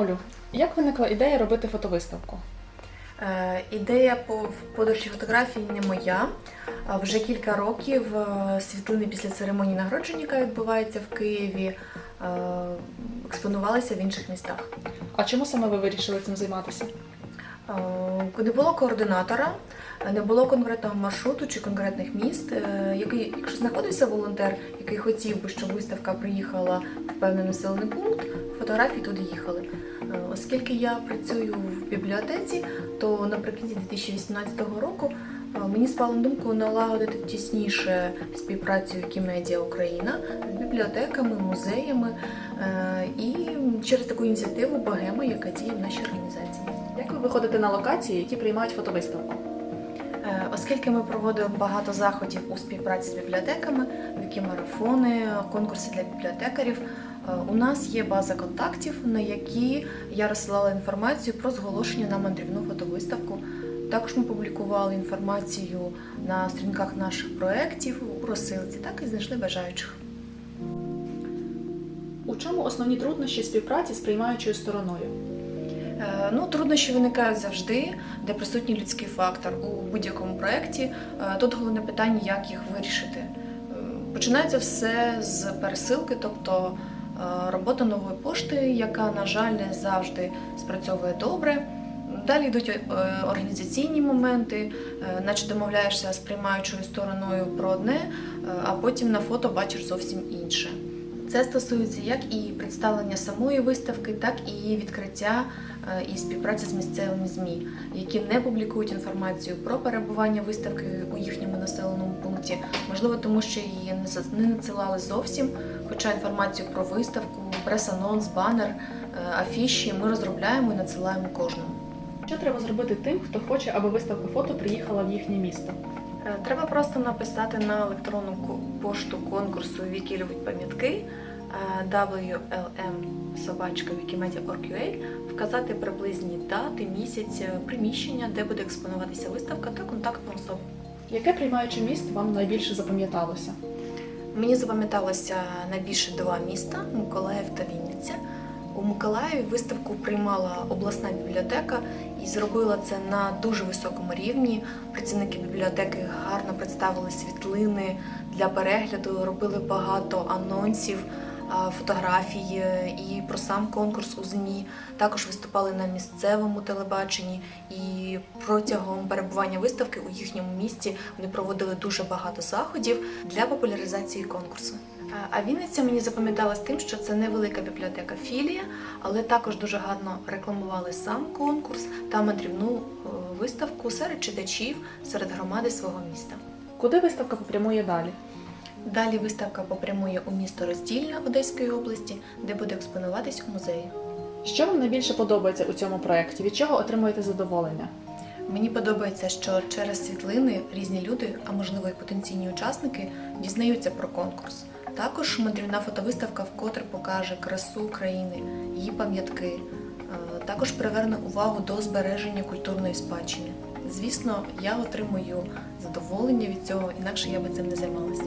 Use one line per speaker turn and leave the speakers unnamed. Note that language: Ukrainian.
Олю, як виникла ідея робити фотовиставку?
Е, Ідея по подорожі фотографій не моя. Вже кілька років е, світлини після церемонії нагородження, яка відбувається в Києві, е, експонувалися в інших містах.
А чому саме ви вирішили цим займатися?
Не було координатора, не було конкретного маршруту чи конкретних міст. Який, якщо знаходився волонтер, який хотів би, щоб виставка приїхала в певний населений пункт, фотографії туди їхали. Е, Оскільки я працюю в бібліотеці, то наприкінці 2018 року е, мені спало на думку налагодити тісніше співпрацю Вікімедіа Україна з бібліотеками, музеями е, і через таку ініціативу Богема, яка діє в нашій організації.
Як ви виходите на локації, які приймають фотовиставку?
Е, Оскільки ми проводимо багато заходів у співпраці з бібліотеками, вікімарафони, конкурси для бібліотекарів, е, у нас є база контактів, на які я розсилала інформацію про зголошення на мандрівну фотовиставку. Також ми публікували інформацію на сторінках наших проєктів у розсилці, так і знайшли бажаючих.
У чому основні труднощі співпраці з приймаючою стороною?
Е, Ну, труднощі виникають завжди, де присутній людський фактор у будь-якому проєкті. Е, Тут головне питання, як їх вирішити. Е, Починається все з пересилки, тобто робота нової пошти, яка, на жаль, не завжди спрацьовує добре. Далі йдуть організаційні моменти, наче домовляєшся з приймаючою стороною про одне, а потім на фото бачиш зовсім інше. Це стосується як і представлення самої виставки, так і відкриття і співпраці з місцевими ЗМІ, які не публікують інформацію про перебування виставки у їхньому населеному пункті, можливо, тому що її не за- не надсилали зовсім. Хоча інформацію про виставку, прес-анонс, банер, е, афіші ми розробляємо і надсилаємо кожному.
Що треба зробити тим, хто хоче, аби виставка фото приїхала в їхнє місто?
Е, Треба просто написати на електронну пошту конкурсу Віки любить пам'ятки wlm.wikimedia.org.ua, вказати приблизні дати, місяць, е, приміщення, де буде експонуватися виставка та контактну особу.
Яке приймаюче місто вам найбільше запам'яталося?
Мені запам'яталося найбільше два міста Миколаїв та Вінниця. У Миколаєві виставку приймала обласна бібліотека і зробила це на дуже високому рівні. Працівники бібліотеки гарно представили світлини для перегляду, робили багато анонсів, е, і про сам конкурс у ЗМІ. Також виступали на місцевому телебаченні і протягом перебування виставки у їхньому місті вони проводили дуже багато заходів для популяризації конкурсу. А Вінниця мені запам'яталась тим, що це невелика бібліотека філія, але також дуже гарно рекламували сам конкурс та мандрівну е, виставку серед читачів, серед громади свого міста.
Куди виставка попрямує далі?
Далі виставка попрямує у місто Роздільне Одеської області, де буде експонуватись у музеї.
Що вам найбільше подобається у цьому проєкті? Від чого отримуєте задоволення?
Мені подобається, що через світлини різні люди, а можливо і потенційні учасники, дізнаються про конкурс. Також мандрівна фотовиставка вкотре покаже красу країни, її пам'ятки. Е, Також приверне увагу до збереження культурної спадщини. Звісно, я отримую задоволення від цього, інакше я би цим не займалася.